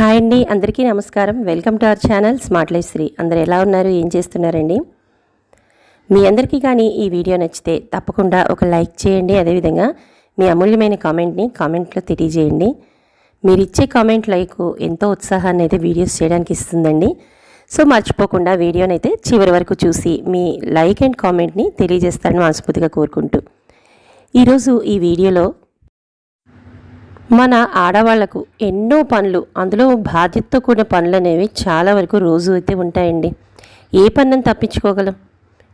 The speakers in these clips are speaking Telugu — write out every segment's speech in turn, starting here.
హాయ్ అండి. అందరికీ నమస్కారం. Welcome to our channel smart life Sri. అందరు ఎలా ఉన్నారు? ఏం చేస్తున్నారండి? మీ అందరికీ కానీ ఈ వీడియో నచ్చితే తప్పకుండా ఒక లైక్ చేయండి. అదేవిధంగా మీ అమూల్యమైన కామెంట్ని కామెంట్లో తెలియజేయండి. మీరు ఇచ్చే కామెంట్ లైక్ ఎంతో ఉత్సాహాన్ని అయితే వీడియోస్ చేయడానికి ఇస్తుందండి. సో మర్చిపోకుండా వీడియోని అయితే చివరి వరకు చూసి మీ లైక్ అండ్ కామెంట్ని తెలియజేస్తారని మనస్ఫూర్తిగా కోరుకుంటూ. ఈరోజు ఈ వీడియోలో మన ఆడవాళ్ళకు ఎన్నో పనులు అందులో బాధ్యతతో కూడిన పనులు అనేవి చాలా వరకు రోజు అయితే ఉంటాయండి. ఏ పనులను తప్పించుకోగలం?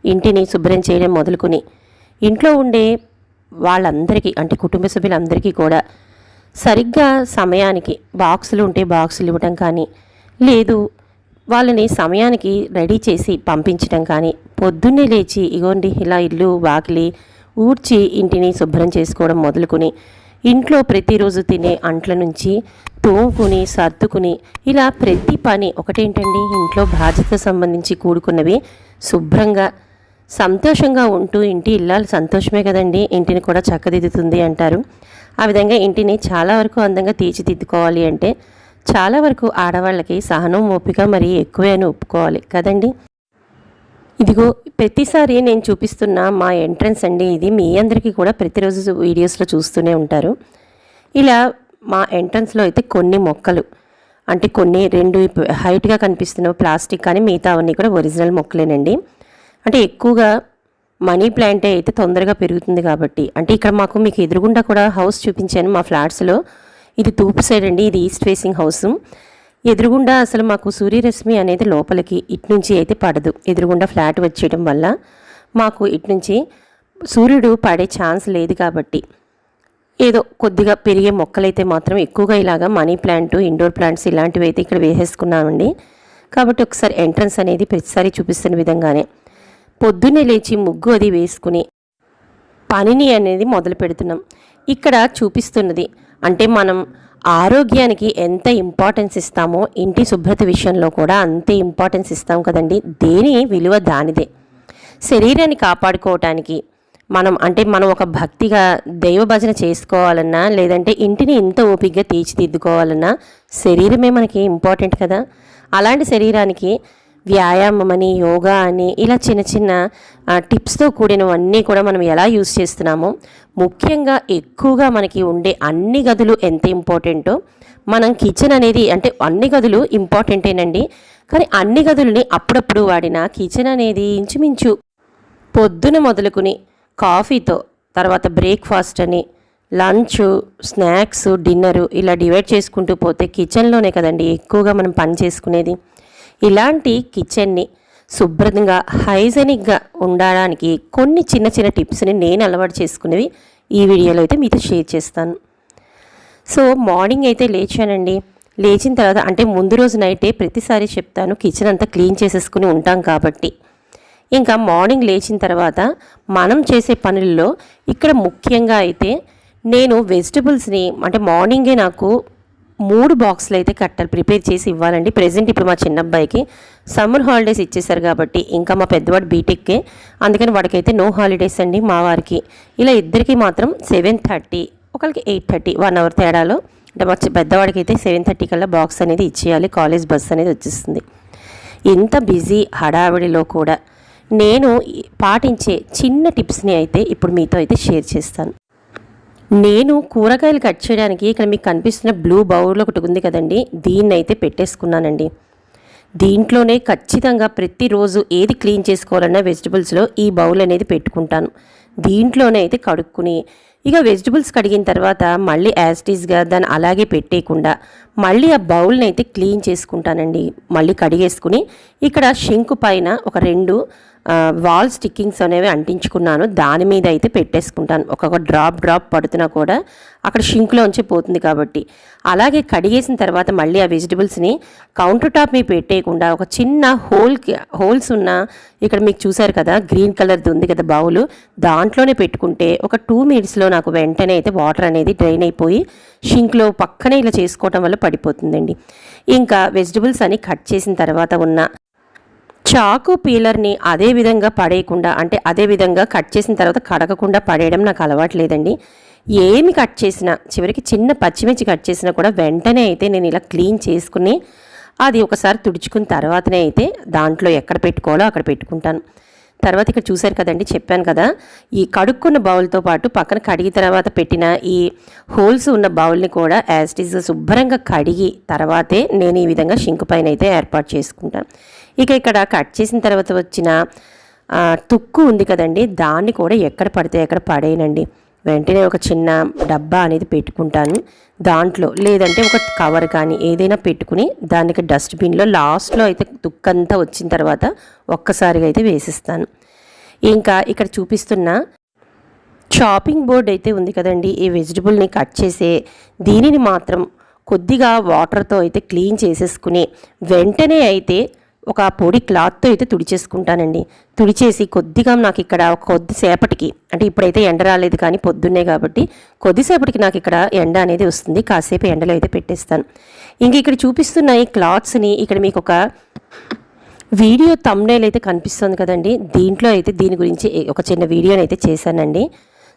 ఇంటిని శుభ్రం చేయడం మొదలుకొని ఇంట్లో ఉండే వాళ్ళందరికీ అంటే కుటుంబ సభ్యులందరికీ కూడా సరిగ్గా సమయానికి బాక్సులు ఉంటే బాక్సులు ఇవ్వడం కానీ లేదు వాళ్ళని సమయానికి రెడీ చేసి పంపించడం కానీ పొద్దున్నే లేచి ఇగోండి ఇలా ఇల్లు వాకిలి ఊడ్చి ఇంటిని శుభ్రం చేసుకోవడం మొదలుకొని ఇంట్లో ప్రతిరోజు తినే అంట్ల నుంచి తోముకుని సర్దుకుని ఇలా ప్రతి పని ఒకటేంటండి? ఇంట్లో బాధ్యత సంబంధించి కూడుకున్నవి శుభ్రంగా సంతోషంగా ఉంటూ ఇంటి ఇల్లాలు సంతోషమే కదండి? ఇంటిని కూడా చక్కదిద్దుతుంది అంటారు. ఆ విధంగా ఇంటిని చాలా వరకు అందంగా తీర్చిదిద్దుకోవాలి అంటే చాలా వరకు ఆడవాళ్ళకి సహనం ఓపిక మరి ఎక్కువే అని ఒప్పుకోవాలి కదండి? ఇదిగో ప్రతిసారి నేను చూపిస్తున్న మా ఎంట్రన్స్ అండి ఇది మీ అందరికీ కూడా ప్రతిరోజు వీడియోస్లో చూస్తూనే ఉంటారు. ఇలా మా ఎంట్రన్స్లో అయితే కొన్ని మొక్కలు అంటే కొన్ని రెండు హైట్గా కనిపిస్తున్న ప్లాస్టిక్ కానీ మిగతా అవన్నీ కూడా ఒరిజినల్ మొక్కలేనండి. అంటే ఎక్కువగా మనీ ప్లాంటే అయితే తొందరగా పెరుగుతుంది కాబట్టి అంటే ఇక్కడ మాకు మీకు ఎదురుగుండా కూడా హౌస్ చూపించాను మా ఫ్లాట్స్లో. ఇది తూర్పు సైడ్ అండి ఇది ఈస్ట్ ఫేసింగ్ హౌస్. ఎదురుగుండా అసలు మాకు సూర్యరశ్మి అనేది లోపలికి ఇటు నుంచి అయితే పడదు. ఎదురుగుండా ఫ్లాట్ వచ్చేయడం వల్ల మాకు ఇటు నుంచి సూర్యుడు పడే ఛాన్స్ లేదు కాబట్టి. ఏదో కొద్దిగా పెరిగే మొక్కలైతే మాత్రం ఎక్కువగా ఇలాగా మనీ ప్లాంట్ ఇండోర్ ప్లాంట్స్ ఇలాంటివి అయితే ఇక్కడ వేసేసుకున్నామండి. కాబట్టి ఒకసారి ఎంట్రన్స్ అనేది ప్రతిసారి చూపిస్తున్న విధంగానే పొద్దున్నే లేచి ముగ్గు అది వేసుకుని పనిని అనేది మొదలు పెడుతున్నాం. ఇక్కడ చూపిస్తున్నది అంటే మనం ఆరోగ్యానికి ఎంత ఇంపార్టెన్స్ ఇస్తామో ఇంటి శుభ్రత విషయంలో కూడా అంతే ఇంపార్టెన్స్ ఇస్తాం కదండి. దేని విలువ దానిదే. శరీరాన్ని కాపాడుకోవటానికి మనం అంటే మనం ఒక భక్తిగా దైవ భజన చేసుకోవాలన్నా లేదంటే ఇంటిని ఇంత ఓపికగా తీర్చిదిద్దుకోవాలన్నా శరీరమే మనకి ఇంపార్టెంట్ కదా. అలాంటి శరీరానికి వ్యాయామం అని యోగా అని ఇలా చిన్న చిన్న టిప్స్తో కూడినవన్నీ కూడా మనం ఎలా యూస్ చేస్తున్నామో ముఖ్యంగా ఎక్కువగా మనకి ఉండే అన్ని గదులు ఎంత ఇంపార్టెంటో మనం కిచెన్ అనేది అంటే అన్ని గదులు ఇంపార్టెంటేనండి. కానీ అన్ని గదులని అప్పుడప్పుడు వాడిన కిచెన్ అనేది ఇంచుమించు పొద్దున మొదలుకుని కాఫీతో తర్వాత బ్రేక్ఫాస్ట్ అని లంచ్ స్నాక్స్ డిన్నరు ఇలా డివైడ్ చేసుకుంటూ పోతే కిచెన్లోనే కదండి ఎక్కువగా మనం పని చేసుకునేది. ఇలాంటి కిచెన్ని శుభ్రంగా హైజెనిక్గా ఉండడానికి కొన్ని చిన్న చిన్న టిప్స్ని నేను అలవాటు చేసుకునేవి ఈ వీడియోలో అయితే మీతో షేర్ చేస్తాను. సో మార్నింగ్ అయితే లేచానండి. లేచిన తర్వాత అంటే ముందు రోజు నైటే ప్రతిసారి చెప్తాను కిచెన్ అంతా క్లీన్ చేసేసుకుని ఉంటాం కాబట్టి. ఇంకా మార్నింగ్ లేచిన తర్వాత మనం చేసే పనుల్లో ఇక్కడ ముఖ్యంగా అయితే నేను వెజిటబుల్స్ని అంటే మార్నింగే నాకు మూడు బాక్సులు అయితే కట్టాలి ప్రిపేర్ చేసి ఇవ్వాలండి. ప్రజెంట్ ఇప్పుడు మా చిన్న అబ్బాయికి. సమ్మర్ హాలిడేస్ ఇచ్చేసారు కాబట్టి ఇంకా మా పెద్దవాడు బీటెక్కే అందుకని వాడికైతే నో హాలిడేస్ అండి మా వారికి. ఇలా ఇద్దరికి మాత్రం సెవెన్ థర్టీ ఒకరికి ఎయిట్ థర్టీ వన్ అవర్ తేడాలో అంటే మా పెద్దవాడికి అయితే సెవెన్ థర్టీ కల్లా బాక్స్ అనేది ఇచ్చేయాలి. కాలేజ్ బస్ అనేది వచ్చేస్తుంది. ఇంత బిజీ హడావిడిలో కూడా నేను పాటించే చిన్న టిప్స్ని అయితే ఇప్పుడు మీతో అయితే షేర్ చేస్తాను. నేను కూరగాయలు కట్ చేయడానికి ఇక్కడ మీకు కనిపిస్తున్న బ్లూ బౌల్ ఒకటి ఉంది కదండి. దీన్ని అయితే పెట్టేసుకున్నానండి. దీంట్లోనే ఖచ్చితంగా ప్రతిరోజు ఏది క్లీన్ చేసుకోవాలన్నా వెజిటబుల్స్లో ఈ బౌల్ అనేది పెట్టుకుంటాను. దీంట్లోనే అయితే కడుక్కుని ఇక వెజిటబుల్స్ కడిగిన తర్వాత మళ్ళీ యాజిటీస్గా దాన్ని అలాగే పెట్టేయకుండా మళ్ళీ ఆ బౌల్ని అయితే క్లీన్ చేసుకుంటానండి. మళ్ళీ కడిగేసుకుని ఇక్కడ షింకు పైన ఒక రెండు వాల్ స్టిక్కింగ్స్ అనేవి అంటించుకున్నాను. దాని మీద అయితే పెట్టేసుకుంటాను. ఒక్కొక్క డ్రాప్ డ్రాప్ పడుతున్నా కూడా అక్కడ షింక్లోంచి పోతుంది కాబట్టి. అలాగే కడిగేసిన తర్వాత మళ్ళీ ఆ వెజిటబుల్స్ని కౌంటర్ టాప్ మీద పెట్టేయకుండా ఒక చిన్న హోల్ హోల్స్ ఉన్న ఇక్కడ మీకు చూసారు కదా గ్రీన్ కలర్ది ఉంది కదా బౌలు. దాంట్లోనే పెట్టుకుంటే ఒక టూ మినిట్స్లో నాకు వెంటనే అయితే వాటర్ అనేది డ్రైన్ అయిపోయి షింక్లో పక్కనే ఇలా చేసుకోవటం వల్ల పడిపోతుందండి. ఇంకా వెజిటబుల్స్ అని కట్ చేసిన తర్వాత ఉన్న చాకు పీలర్ని అదే విధంగా పడేయకుండా అంటే అదే విధంగా కట్ చేసిన తర్వాత కడగకుండా పడేయడం నాకు అలవాటు లేదండి. ఏమి కట్ చేసినా చివరికి చిన్న పచ్చిమిర్చి కట్ చేసినా కూడా వెంటనే అయితే నేను ఇలా క్లీన్ చేసుకుని అది ఒకసారి తుడుచుకున్న తర్వాతనే అయితే దాంట్లో ఎక్కడ పెట్టుకోవాలో అక్కడ పెట్టుకుంటాను. తర్వాత ఇక్కడ చూశారు కదండి చెప్పాను కదా ఈ కడుక్కున్న బౌల్తో పాటు పక్కన కడిగి తర్వాత పెట్టిన ఈ హోల్స్ ఉన్న బౌల్ని కూడా యాజ్ ఇట్ ఈజ్ శుభ్రంగా కడిగి తర్వాతే నేను ఈ విధంగా షింక్ పైన అయితే ఏర్పాటు చేసుకుంటాను. ఇక ఇక్కడ కట్ చేసిన తర్వాత వచ్చిన తుక్కు ఉంది కదండి. దాన్ని కూడా ఎక్కడ పడితే ఎక్కడ పడేయనండి. వెంటనే ఒక చిన్న డబ్బా అనేది పెట్టుకుంటాను. దాంట్లో లేదంటే ఒక కవర్ కానీ ఏదైనా పెట్టుకుని దానికి డస్ట్బిన్లో లాస్ట్లో అయితే తుక్కంతా వచ్చిన తర్వాత ఒక్కసారిగా అయితే వేసిస్తాను. ఇంకా ఇక్కడ చూపిస్తున్న చాపింగ్ బోర్డ్ అయితే ఉంది కదండి. ఈ వెజిటబుల్ని కట్ చేసే దీనిని మాత్రం కొద్దిగా వాటర్తో అయితే క్లీన్ చేసేసుకుని వెంటనే అయితే ఒక పొడి క్లాత్తో అయితే తుడిచేసుకుంటానండి. తుడిచేసి కొద్దిగా నాకు ఇక్కడ ఒక కొద్దిసేపటికి అంటే ఇప్పుడైతే ఎండ రాలేదు కానీ పొద్దున్నే కాబట్టి కొద్దిసేపటికి నాకు ఇక్కడ ఎండ అనేది వస్తుంది. కాసేపు ఎండలో అయితే పెట్టేస్తాను. ఇంక ఇక్కడ చూపిస్తున్న ఈ క్లాత్స్ని ఇక్కడ మీకు ఒక వీడియో తమ్నేల్ అయితే కనిపిస్తుంది కదండి. దీంట్లో అయితే దీని గురించి ఒక చిన్న వీడియోని అయితే చేశానండి.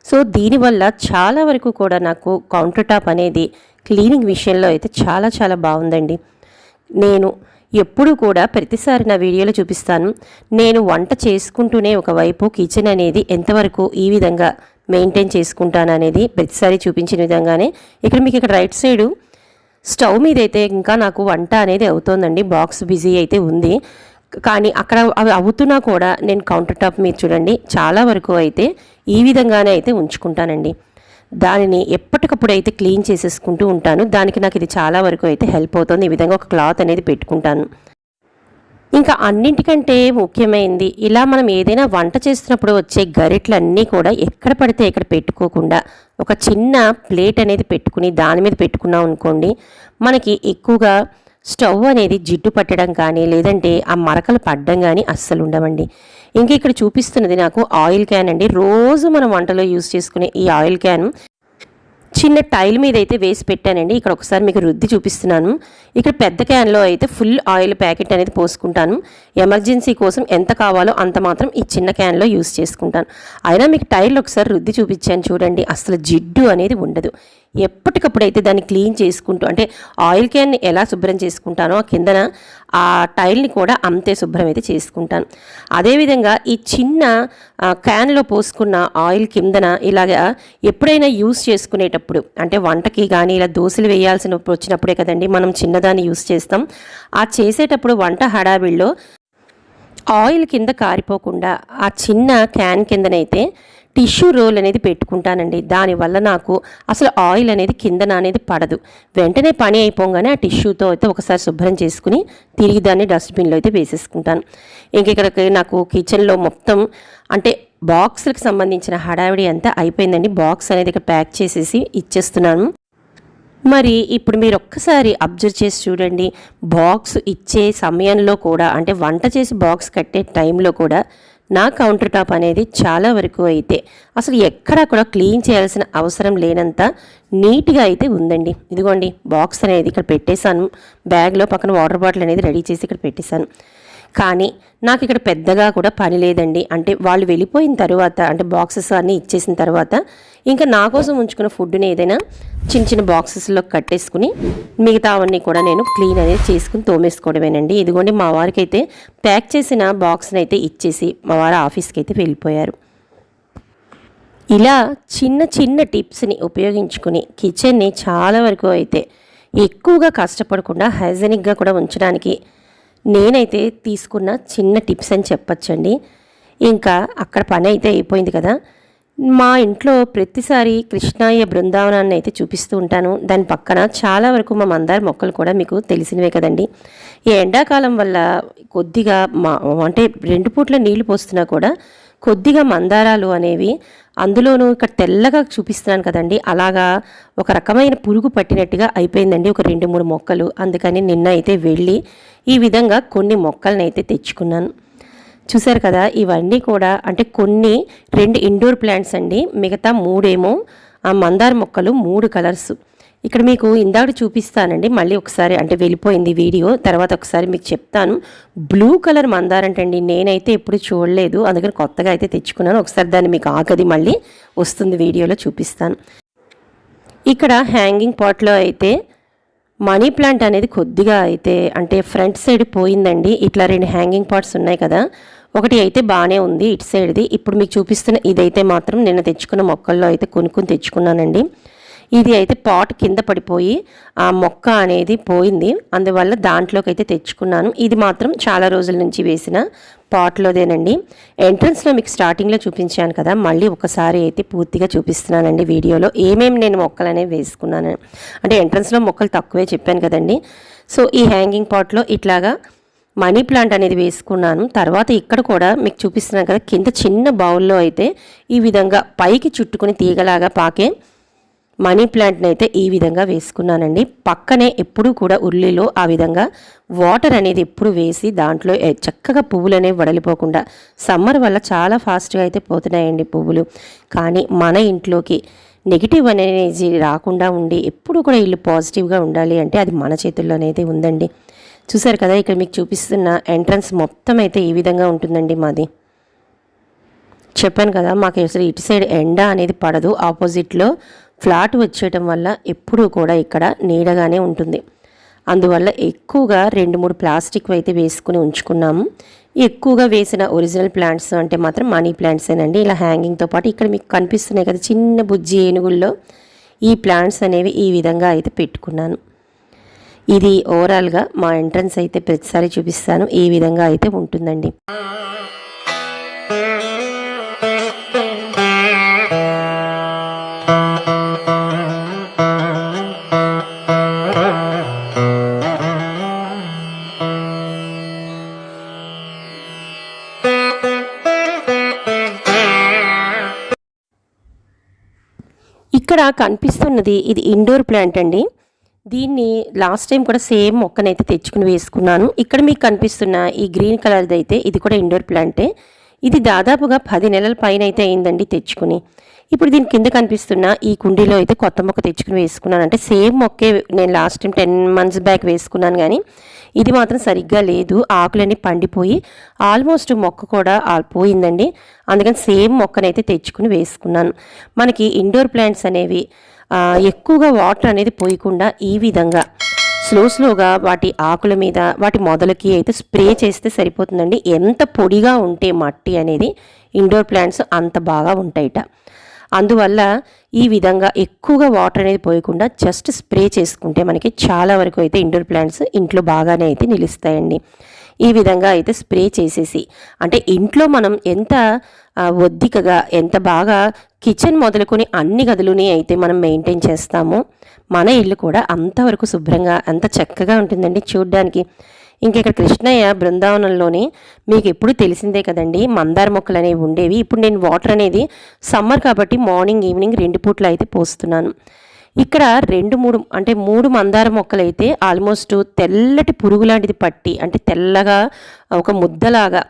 సో దీనివల్ల చాలా వరకు కూడా నాకు కౌంటర్ టాప్ అనేది క్లీనింగ్ విషయంలో అయితే చాలా చాలా బాగుందండి. నేను ఎప్పుడు కూడా ప్రతిసారి నా వీడియోలో చూపిస్తాను. నేను వంట చేసుకుంటూనే ఒకవైపు కిచెన్ అనేది ఎంతవరకు ఈ విధంగా మెయింటైన్ చేసుకుంటాను అనేది ప్రతిసారి చూపించిన విధంగానే. ఇక్కడ మీకు ఇక్కడ రైట్ సైడు స్టవ్ మీద అయితే ఇంకా నాకు వంట అనేది అవుతోందండి. బాక్స్ బిజీ అయితే ఉంది. కానీ అక్కడ అవి అవుతున్నా కూడా నేను కౌంటర్ టాప్ మీద చూడండి. చాలా వరకు అయితే ఈ విధంగానే అయితే ఉంచుకుంటానండి. దానిని ఎప్పటికప్పుడు అయితే క్లీన్ చేసేసుకుంటూ ఉంటాను. దానికి నాకు ఇది చాలా వరకు అయితే హెల్ప్ అవుతుంది. ఈ విధంగా ఒక క్లాత్ అనేది పెట్టుకుంటాను. ఇంకా అన్నింటికంటే ముఖ్యమైనది ఇలా మనం ఏదైనా వంట చేస్తున్నప్పుడు వచ్చే గరిట్లన్నీ కూడా ఎక్కడ పడితే ఎక్కడ పెట్టుకోకుండా ఒక చిన్న ప్లేట్ అనేది పెట్టుకుని దాని మీద పెట్టుకున్నాం అనుకోండి మనకి ఎక్కువగా స్టవ్ అనేది జిడ్డు పట్టడం కానీ లేదంటే ఆ మరకలు పడ్డం కానీ అస్సలు ఉండవండి. ఇంకా ఇక్కడ చూపిస్తున్నది నాకు ఆయిల్ క్యాన్ అండి. రోజు మనం వంటలో యూజ్ చేసుకునే ఈ ఆయిల్ క్యాన్ చిన్న టైల్ మీద అయితే వేసి పెట్టానండి. ఇక్కడ ఒకసారి మీకు రుద్ది చూపిస్తున్నాను. ఇక్కడ పెద్ద క్యాన్లో అయితే ఫుల్ ఆయిల్ ప్యాకెట్ అనేది పోసుకుంటాను. ఎమర్జెన్సీ కోసం ఎంత కావాలో అంత మాత్రం ఈ చిన్న క్యాన్లో యూస్ చేసుకుంటాను. అయినా మీకు టైల్ ఒకసారి రుద్ది చూపించాను చూడండి. అసలు జిడ్డు అనేది ఉండదు. ఎప్పటికప్పుడు అయితే దాన్ని క్లీన్ చేసుకుంటూ అంటే ఆయిల్ క్యాన్ని ఎలా శుభ్రం చేసుకుంటానో ఆ కిందన ఆ టైల్ని కూడా అంతే శుభ్రం అయితే చేసుకుంటాను. అదేవిధంగా ఈ చిన్న క్యాన్లో పోసుకున్న ఆయిల్ కిందన ఇలాగా ఎప్పుడైనా యూస్ చేసుకునేటప్పుడు అంటే వంటకి కానీ ఇలా దోశలు వేయాల్సిన వచ్చినప్పుడే కదండి మనం చిన్నదాన్ని యూస్ చేస్తాం. ఆ చేసేటప్పుడు వంట హడావిడిలో ఆయిల్ కింద కారిపోకుండా ఆ చిన్న క్యాన్ కిందనైతే టిష్యూ రోల్ అనేది పెట్టుకుంటానండి. దానివల్ల నాకు అసలు ఆయిల్ అనేది కిందన అనేది పడదు. వెంటనే పని అయిపోగానే ఆ టిష్యూతో అయితే ఒకసారి శుభ్రం చేసుకుని తిరిగి దాన్ని డస్ట్బిన్లో అయితే వేసేసుకుంటాను. ఇంక ఇక్కడ నాకు కిచెన్లో మొత్తం అంటే బాక్స్లకు సంబంధించిన హడావిడి అంతా అయిపోయిందండి. బాక్స్ అనేది ఇక్కడ ప్యాక్ చేసేసి ఇచ్చేస్తున్నాను. మరి ఇప్పుడు మీరు ఒక్కసారి అబ్జర్వ్ చేసి చూడండి. బాక్స్ ఇచ్చే సమయంలో కూడా అంటే వంట చేసి బాక్స్ కట్టే టైంలో కూడా నా కౌంటర్ టాప్ అనేది చాలా వరకు అయితే అసలు ఎక్కడా కూడా క్లీన్ చేయాల్సిన అవసరం లేనంత నీట్గా అయితే ఉందండి. ఇదిగోండి బాక్స్ అనేది ఇక్కడ పెట్టేశాను. బ్యాగ్లో పక్కన వాటర్ బాటిల్ అనేది రెడీ చేసి ఇక్కడ పెట్టేశాను. కానీ నాకు ఇక్కడ పెద్దగా కూడా పని లేదండి. అంటే వాళ్ళు వెళ్ళిపోయిన తర్వాత అంటే బాక్సెస్ అన్నీ ఇచ్చేసిన తర్వాత ఇంకా నా కోసం ఉంచుకున్న ఫుడ్ని ఏదైనా చిన్న చిన్న బాక్సెస్లో కట్టేసుకుని మిగతావన్నీ కూడా నేను క్లీన్ అనేది చేసుకుని తోమేసుకోవడమేనండి. ఇదిగోండి మా వారికి అయితే ప్యాక్ చేసిన బాక్స్ని అయితే ఇచ్చేసి మా వారు ఆఫీస్కి అయితే వెళ్ళిపోయారు. ఇలా చిన్న చిన్న టిప్స్ని ఉపయోగించుకుని కిచెన్ని చాలా వరకు అయితే ఎక్కువగా కష్టపడకుండా హైజెనిక్గా కూడా ఉంచడానికి నేనైతే తీసుకున్న చిన్న టిప్స్ అని చెప్పచ్చండి. ఇంకా అక్కడ పని అయితే అయిపోయింది కదా. మా ఇంట్లో ప్రతిసారి కృష్ణాయ బృందావనాన్ని అయితే చూపిస్తూ ఉంటాను. దాని పక్కన చాలా వరకు మా మందార మొక్కలు కూడా మీకు తెలిసినవే కదండి. ఈ ఎండాకాలం వల్ల కొద్దిగా మా అంటే రెండు పూట్ల నీళ్ళు పోస్తున్నా కూడా కొద్దిగా మందారాలు అనేవి అందులోనూ ఇక్కడ తెల్లగా చూపిస్తున్నాను కదండి. అలాగా ఒక రకమైన పురుగు పట్టినట్టుగా అయిపోయిందండి ఒక రెండు మూడు మొక్కలు. అందుకని నిన్న అయితే వెళ్ళి ఈ విధంగా కొన్ని మొక్కలను అయితే తెచ్చుకున్నాను. చూశారు కదా ఇవన్నీ కూడా అంటే కొన్ని రెండు ఇండోర్ ప్లాంట్స్ అండి. మిగతా మూడేమో ఆ మందార మొక్కలు మూడు కలర్స్. ఇక్కడ మీకు ఇందాక చూపిస్తానండి మళ్ళీ ఒకసారి అంటే వెళ్ళిపోయింది వీడియో తర్వాత ఒకసారి మీకు చెప్తాను. బ్లూ కలర్ మందారంటండి నేనైతే ఎప్పుడు చూడలేదు. అందుకని కొత్తగా అయితే తెచ్చుకున్నాను. ఒకసారి దాన్ని మీకు ఆగది మళ్ళీ వస్తుంది వీడియోలో చూపిస్తాను. ఇక్కడ హ్యాంగింగ్ పాట్లో అయితే మనీ ప్లాంట్ అనేది కొద్దిగా అయితే అంటే ఫ్రంట్ సైడ్ పోయిందండి. ఇట్లా రెండు హ్యాంగింగ్ పాట్స్ ఉన్నాయి కదా. ఒకటి అయితే బాగానే ఉంది ఇటు సైడ్ది ఇప్పుడు మీకు చూపిస్తున్న ఇదైతే మాత్రం నేను తెచ్చుకున్న మొక్కల్లో అయితే కొనుక్కుని తెచ్చుకున్నానండి. ఇది అయితే పాట్ కింద పడిపోయి ఆ మొక్క అనేది పోయింది. అందువల్ల దాంట్లోకి అయితే తెచ్చుకున్నాను. ఇది మాత్రం చాలా రోజుల నుంచి వేసిన పాట్లోదేనండి. ఎంట్రన్స్లో మీకు స్టార్టింగ్లో చూపించాను కదా మళ్ళీ ఒకసారి అయితే పూర్తిగా చూపిస్తున్నానండి వీడియోలో. ఏమేమి నేను మొక్కలు అనేవి వేసుకున్నాను. అంటే ఎంట్రన్స్లో మొక్కలు తక్కువే చెప్పాను కదండి. సో ఈ హ్యాంగింగ్ పాట్లో ఇట్లాగా మనీ ప్లాంట్ అనేది వేసుకున్నాను. తర్వాత ఇక్కడ కూడా మీకు చూపిస్తున్నాను కదా కింద చిన్న బౌల్లో అయితే ఈ విధంగా పైకి చుట్టుకుని తీగలాగా పాకే మనీ ప్లాంట్ని అయితే ఈ విధంగా వేసుకున్నానండి. పక్కనే ఎప్పుడూ కూడా ఉల్లిలో ఆ విధంగా వాటర్ అనేది ఎప్పుడు వేసి దాంట్లో చక్కగా పువ్వులు అనేవి వడలిపోకుండా సమ్మర్ వల్ల చాలా ఫాస్ట్గా అయితే పోతున్నాయండి పువ్వులు. కానీ మన ఇంట్లోకి నెగిటివ్ అనేది రాకుండా ఉండి ఎప్పుడు కూడా ఇల్లు పాజిటివ్గా ఉండాలి అంటే అది మన చేతుల్లోనైతే ఉందండి. చూసారు కదా ఇక్కడ మీకు చూపిస్తున్న ఎంట్రన్స్ మొత్తం అయితే ఈ విధంగా ఉంటుందండి మాది. చెప్పాను కదా మాకు అసలు ఇటు సైడ్ ఎండ అనేది పడదు ఆపోజిట్లో ఫ్లాట్ వచ్చేయటం వల్ల ఎప్పుడూ కూడా ఇక్కడ నీడగానే ఉంటుంది. అందువల్ల ఎక్కువగా రెండు మూడు ప్లాస్టిక్ అయితే వేసుకుని ఉంచుకున్నాము ఎక్కువగా వేసిన ఒరిజినల్ ప్లాంట్స్ అంటే మాత్రం మనీ ప్లాంట్సేనండి ఇలా హ్యాంగింగ్తో పాటు ఇక్కడ మీకు కనిపిస్తున్నాయి కదా చిన్న బుజ్జి ఏనుగుల్లో ఈ ప్లాంట్స్ అనేవి ఈ విధంగా అయితే పెట్టుకున్నాను. ఇది ఓవరాల్గా మా ఎంట్రన్స్ అయితే ప్రతిసారి చూపిస్తాను. ఈ విధంగా అయితే ఉంటుందండి. కనిపిస్తున్నది. ఇది ఇండోర్ ప్లాంట్ అండి. దీన్ని లాస్ట్ టైం కూడా సేమ్ మొక్కనైతే తెచ్చుకుని వేసుకున్నాను. ఇక్కడ మీకు కనిపిస్తున్న ఈ గ్రీన్ కలర్ది అయితే ఇది కూడా ఇండోర్ ప్లాంటే. ఇది దాదాపుగా పది నెలల పైన అయితే అయిందండి తెచ్చుకుని. ఇప్పుడు దీని కింద కనిపిస్తున్న ఈ కుండీలో అయితే కొత్త మొక్క తెచ్చుకుని వేసుకున్నాను అంటే సేమ్ మొక్కే నేను last time ten months back వేసుకున్నాను కానీ ఇది మాత్రం సరిగ్గా లేదు. ఆకులన్నీ పండిపోయి ఆల్మోస్ట్ మొక్క కూడా పోయిందండి. అందుకని సేమ్ మొక్కనైతే తెచ్చుకుని వేసుకున్నాను. మనకి ఇండోర్ ప్లాంట్స్ అనేవి ఎక్కువగా వాటర్ అనేది పోయకుండా ఈ విధంగా స్లో స్లోగా వాటి ఆకుల మీద వాటి మొదలకి అయితే స్ప్రే చేస్తే సరిపోతుందండి. ఎంత పొడిగా ఉంటే మట్టి అనేది ఇండోర్ ప్లాంట్స్ అంత బాగా ఉంటాయిట. అందువల్ల ఈ విధంగా ఎక్కువగా వాటర్ అనేది పోయకుండా జస్ట్ స్ప్రే చేసుకుంటే మనకి చాలా వరకు అయితే ఇండోర్ ప్లాంట్స్ ఇంట్లో బాగానే అయితే నిలుస్తాయండి. ఈ విధంగా అయితే స్ప్రే చేసేసి అంటే ఇంట్లో మనం ఎంత ఒద్దికగా ఎంత బాగా కిచెన్ మొదలుకొని అన్ని గదులని అయితే మనం మెయింటైన్ చేస్తామో మన ఇల్లు కూడా అంతవరకు శుభ్రంగా అంత చక్కగా ఉంటుందండి చూడ్డానికి. ఇక్కడ కృష్ణయ్య బృందావనంలోనే మీకు ఎప్పుడు తెలిసిందే కదండి మందార మొక్కలు అనేవి ఉండేవి. ఇప్పుడు నేను వాటర్ అనేది సమ్మర్ కాబట్టి మార్నింగ్ ఈవినింగ్ రెండు పూట్లు అయితే పోస్తున్నాను. ఇక్కడ రెండు మూడు అంటే మూడు మందార మొక్కలు అయితే ఆల్మోస్ట్ తెల్లటి పురుగు లాంటిది పట్టి అంటే తెల్లగా ఒక ముద్దలాగా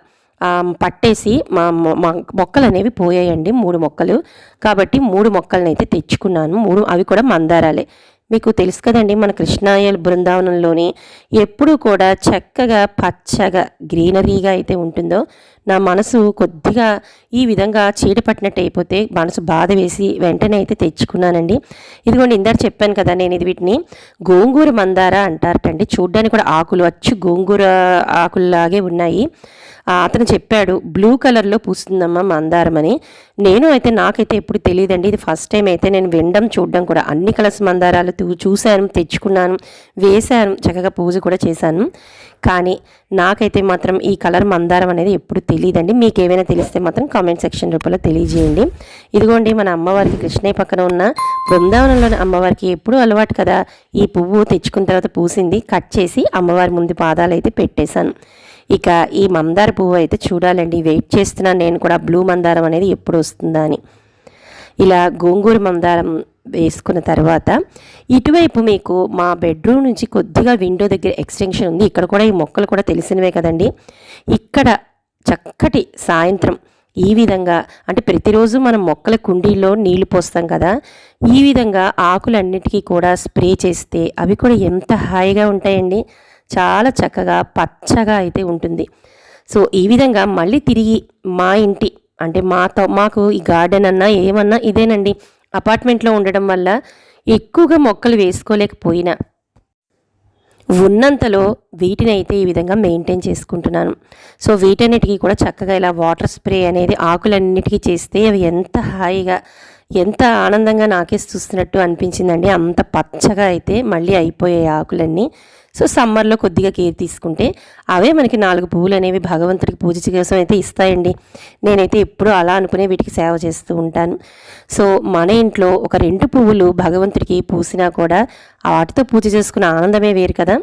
పట్టేసి మా మా మొక్కలు అనేవి పోయాయండి మూడు మొక్కలు. కాబట్టి మూడు మొక్కలను అయితే తెచ్చుకున్నాను. మూడు అవి కూడా మందారాలే. మీకు తెలుసు కదండి మన కృష్ణాయల్ బృందావనంలోని ఎప్పుడూ కూడా చక్కగా పచ్చగా గ్రీనరీగా అయితే ఉంటుందో నా మనసు కొద్దిగా ఈ విధంగా చీడ పట్టినట్టు అయిపోతే మనసు బాధ వేసి వెంటనే అయితే తెచ్చుకున్నానండి. ఇదిగోండి ఇందాక చెప్పాను కదా నేను ఇది వీటిని గోంగూర మందార అంటారటండి. చూడ్డానికి కూడా ఆకులు అచ్చు గోంగూర ఆకుల్లాగే ఉన్నాయి. అతను చెప్పాడు బ్లూ కలర్లో పూస్తుందమ్మా మందారం అని. నేను అయితే నాకైతే ఎప్పుడు తెలియదండి. ఇది ఫస్ట్ టైం అయితే నేను వినడం చూడడం కూడా. అన్ని కలర్స్ మందారాలు చూశాను తెచ్చుకున్నాను వేశాను చక్కగా పూజ కూడా చేశాను. కానీ నాకైతే మాత్రం ఈ కలర్ మందారం అనేది ఎప్పుడు తెలియదండి మీకు ఏమైనా తెలిస్తే మాత్రం కామెంట్ సెక్షన్ రూపంలో తెలియజేయండి. ఇదిగోండి మన అమ్మవారికి కృష్ణయ్య పక్కన ఉన్న బృందావనంలోని అమ్మవారికి ఎప్పుడు అలవాటు కదా. ఈ పువ్వు తెచ్చుకున్న తర్వాత పూసింది కట్ చేసి అమ్మవారి ముందు పాదాలు అయితే పెట్టేశాను. ఇక ఈ మందార పువ్వు అయితే చూడాలండి. వెయిట్ చేస్తున్నాను నేను కూడా. బ్లూ మందారం అనేది ఎప్పుడు వస్తుందా అని. ఇలా గోంగూర మందారం వేసుకున్న తర్వాత ఇటువైపు మీకు మా బెడ్రూమ్ నుంచి కొద్దిగా విండో దగ్గర ఎక్స్టెన్షన్ ఉంది. ఇక్కడ కూడా ఈ మొక్కలు కూడా తెలిసినవే కదండి. ఇక్కడ చక్కటి సాయంత్రం ఈ విధంగా అంటే ప్రతిరోజు మనం మొక్కల కుండీలో నీళ్ళు పోస్తాం కదా ఈ విధంగా ఆకులన్నిటికీ కూడా స్ప్రే చేస్తే అవి కూడా ఎంత హాయిగా ఉంటాయండి. చాలా చక్కగా పచ్చగా అయితే ఉంటుంది. సో ఈ విధంగా మళ్ళీ తిరిగి మా ఇంటి అంటే మాతో మాకు ఈ గార్డెన్ అన్నా ఏమన్నా ఇదేనండి. అపార్ట్మెంట్లో ఉండడం వల్ల ఎక్కువగా మొక్కలు వేసుకోలేకపోయినా. ఉన్నంతలో వీటిని అయితే ఈ విధంగా మెయింటైన్ చేసుకుంటున్నాను. సో వీటన్నిటికీ కూడా చక్కగా ఇలా వాటర్ స్ప్రే అనేది ఆకులన్నిటికీ చేస్తే అవి ఎంత హాయిగా ఎంత ఆనందంగా నాకే చూస్తున్నట్టు అనిపించిందండి. అంత పచ్చగా అయితే మళ్ళీ అయిపోయాయి ఆకులన్నీ. సో సమ్మర్లో కొద్దిగా కేర్ తీసుకుంటే అవే మనకి నాలుగు పువ్వులు అనేవి భగవంతుడికి పూజ కోసం అయితే ఇస్తాయండి. నేనైతే ఎప్పుడూ అలా అనుకునే వీటికి సేవ చేస్తూ ఉంటాను. సో మన ఇంట్లో ఒక రెండు పువ్వులు భగవంతుడికి పూసినా కూడా వాటితో పూజ చేసుకున్న ఆనందమే వేరు కదా.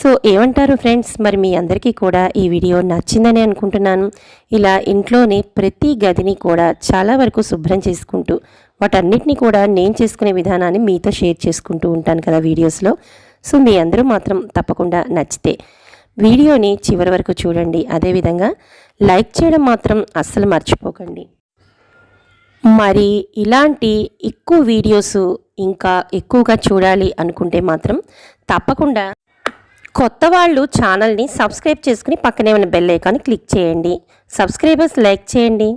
సో ఏమంటారు ఫ్రెండ్స్? మరి మీ అందరికీ కూడా ఈ వీడియో నచ్చిందని అనుకుంటున్నాను. ఇలా ఇంట్లోనే ప్రతి గదిని కూడా చాలా వరకు శుభ్రం చేసుకుంటూ వాటన్నిటిని కూడా నేను చేసుకునే విధానాన్ని మీతో షేర్ చేసుకుంటూ ఉంటాను కదా వీడియోస్లో. సో మీ అందరూ మాత్రం తప్పకుండా నచ్చితే వీడియోని చివరి వరకు చూడండి. అదేవిధంగా లైక్ చేయడం మాత్రం అస్సలు మర్చిపోకండి. మరి ఇలాంటి ఎక్కువ వీడియోస్ ఇంకా ఎక్కువగా చూడాలి అనుకుంటే మాత్రం తప్పకుండా కొత్త వాళ్ళు ఛానల్ని సబ్స్క్రైబ్ చేసుకుని పక్కనే ఉన్న బెల్ ఐకాన్ని క్లిక్ చేయండి. సబ్స్క్రైబర్స్ లైక్ చేయండి.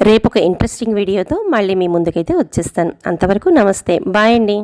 రేపు ఒక ఇంట్రెస్టింగ్ వీడియోతో మళ్ళీ మీ ముందుకైతే వచ్చేస్తాను. అంతవరకు నమస్తే. బాయ్ అండి.